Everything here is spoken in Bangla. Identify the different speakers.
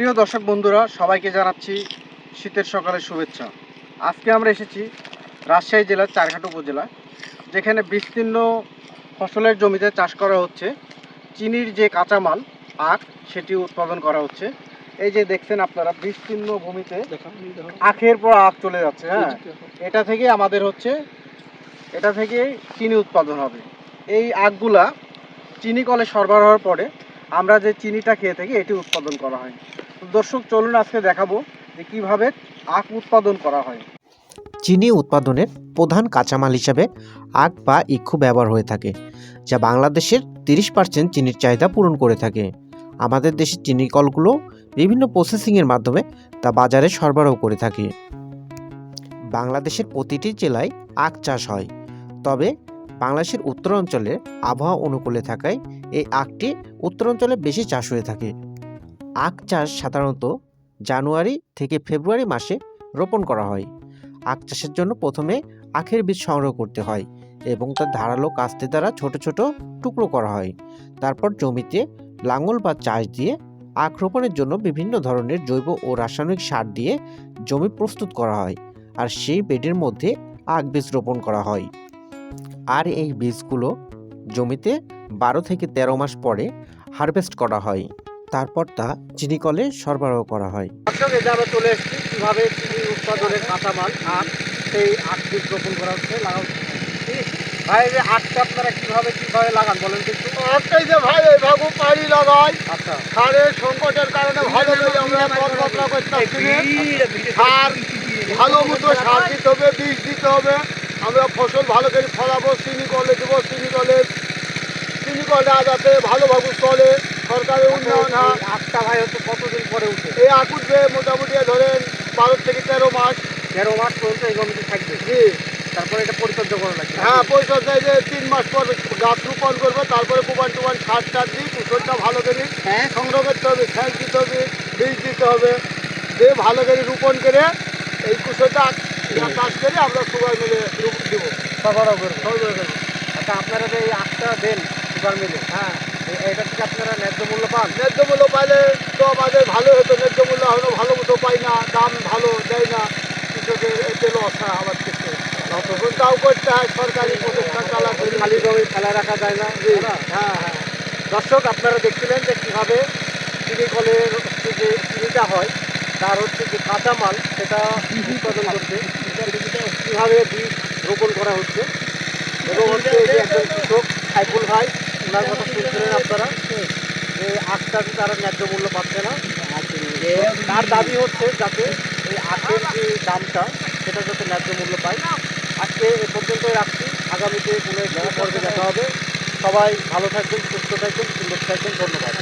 Speaker 1: প্রিয় দর্শক বন্ধুরা সবাইকে জানাচ্ছি শীতের সকালের শুভেচ্ছা। আজকে আমরা এসেছি রাজশাহী জেলার চারঘাট উপজেলা যেখানে বিস্তীর্ণ ফসলের জমিতে চাষ করা হচ্ছে। চিনির যে কাঁচামাল আখ সেটি উৎপাদন করা হচ্ছে। এই যে দেখছেন আপনারা বিস্তীর্ণ ভূমিতে আখের পর আখ চলে যাচ্ছে হ্যাঁ? এটা থেকে আমাদের হচ্ছে এটা থেকে চিনি উৎপাদন হবে। এই আখগুলা চিনি কলে সরবরাহের পরে আমরা যে চিনিটা খেয়ে থাকি এটি উৎপাদন করা হয়। দর্শক, চলুন আজকে দেখাবো যে কীভাবে আখ উৎপাদন করা হয়।
Speaker 2: চিনি উৎপাদনের প্রধান কাঁচামাল হিসাবে আখ বা ইক্ষু ব্যবহার হয়ে থাকে, যা বাংলাদেশের তিরিশ পার্সেন্ট চিনির চাহিদা পূরণ করে থাকে। আমাদের দেশের চিনি কলগুলো বিভিন্ন প্রসেসিংয়ের মাধ্যমে তা বাজারে সরবরাহ করে থাকে। বাংলাদেশের প্রতিটি জেলায় আখ চাষ হয়, তবে বাংলাদেশের উত্তরাঞ্চলে আবহাওয়া অনুকূলে থাকায় এই আখটি উত্তরাঞ্চলে বেশি চাষ হয়ে থাকে। আখ চাষ সাধারণত জানুয়ারি থেকে ফেব্রুয়ারি মাসে রোপণ করা হয়। আখ চাষের জন্য প্রথমে আখের বীজ সংগ্রহ করতে হয় এবং তার ধারালো কাস্তে দ্বারা ছোট ছোট টুকরো করা হয়। তারপর জমিতে লাঙল বা চাষ দিয়ে আখ রোপণের জন্য বিভিন্ন ধরনের জৈব ও রাসায়নিক সার দিয়ে জমি প্রস্তুত করা হয় আর সেই বেডের মধ্যে আখ বীজ রোপণ করা হয়। আর এই বীজগুলো জমিতে বারো থেকে তেরো মাস পরে হারভেস্ট করা হয়। তারপর তা চিনিকলে সরবরাহ করা হয়।
Speaker 1: দর্শক আমরা চলে এসেছি। কীভাবে চিনি উৎপাদনের কাঁচামাল আখ সেই আখ বীজ রোপণ করা হচ্ছে লাগানো? ভাই এই আখটা আপনারা কীভাবে কীভাবে লাগান বলেন তো একটু?
Speaker 3: যে ভাই এইভাবে পাড়ি লাগাই।
Speaker 1: আচ্ছা।
Speaker 3: সারের সংকটের কারণে ভালো করে আমরা পদযাত্রা করতে পারছি না। সার ভালো মতো সার দিতে হবে বীজ দিতে হবে। আমরা ফসল ভালো করে ফলাবো চিনি কলে দেবো চিনি কলে চিনি কলটা যাতে ভালোভাবে চলে। সরকারের উন্নয়ন হয়
Speaker 1: আখটা ভাই হচ্ছে কতদিন পরে উঠে
Speaker 3: এই আকুট যে মোটামুটি ধরেন বারো থেকে তেরো মাস
Speaker 1: তেরো মাস পর্যন্ত এই জমিতে থাকবে
Speaker 3: জি
Speaker 1: তারপরে এটা পরিচর্যা করা লাগবে
Speaker 3: হ্যাঁ পরিচর্যায় যে তিন মাস পর গাছ রোপণ করব তারপরে কুবান টুবান সার টার দিই কুসলটা ভালো করে
Speaker 1: হ্যাঁ
Speaker 3: সংগ্রহ করতে হবে সেচ দিতে হবে বীজ দিতে হবে দিয়ে ভালো করে রোপণ করে এই কুশলটা চাষ করে আমরা সবাই মিলে রোপণ দেবো
Speaker 1: সরবরাহ করবে
Speaker 3: সবাই মিলে।
Speaker 1: আচ্ছা আপনারা যে এই আখটা দেন সুগার মিলে
Speaker 3: হ্যাঁ
Speaker 1: এটা থেকে আপনারা ন্যায্য মূল্য পান?
Speaker 3: ন্যায্য মূল্য পাইলে তো আমাদের ভালো হতো ন্যায্য মূল্য হলো ভালো মতো পাই না দাম ভালো দেয় না কৃষকের এতে লস হয় আমার ক্ষেত্রে। তখন তাও করতে হয় সরকারি প্রতিষ্ঠান চালাতে
Speaker 1: খালি জমি ফেলা রাখা যায় না?
Speaker 3: হ্যাঁ হ্যাঁ।
Speaker 1: দর্শক আপনারা দেখছিলেন যে কীভাবে চিনি কলের হচ্ছে যে চিনিটা হয় তার হচ্ছে যে কাঁচামাল সেটা উৎপাদন করতে কীভাবে বীজ রোপণ করা হচ্ছে এবং হচ্ছে এই যে একজন কৃষক সাইফুল ভাই ওনার কথা শুনছিলেন আপনারা, এই আখটা তারা ন্যায্য মূল্য পাচ্ছে না। তার দাবি হচ্ছে যাতে এই আখের যে দামটা, সেটা যাতে ন্যায্য মূল্য পায়। আজকে এ পর্যন্তই রাখছি। আগামীতে কোনো দেখা হবে। সবাই ভালো থাকবেন সুস্থ থাকবেন সুন্দর থাকবেন ধন্যবাদ।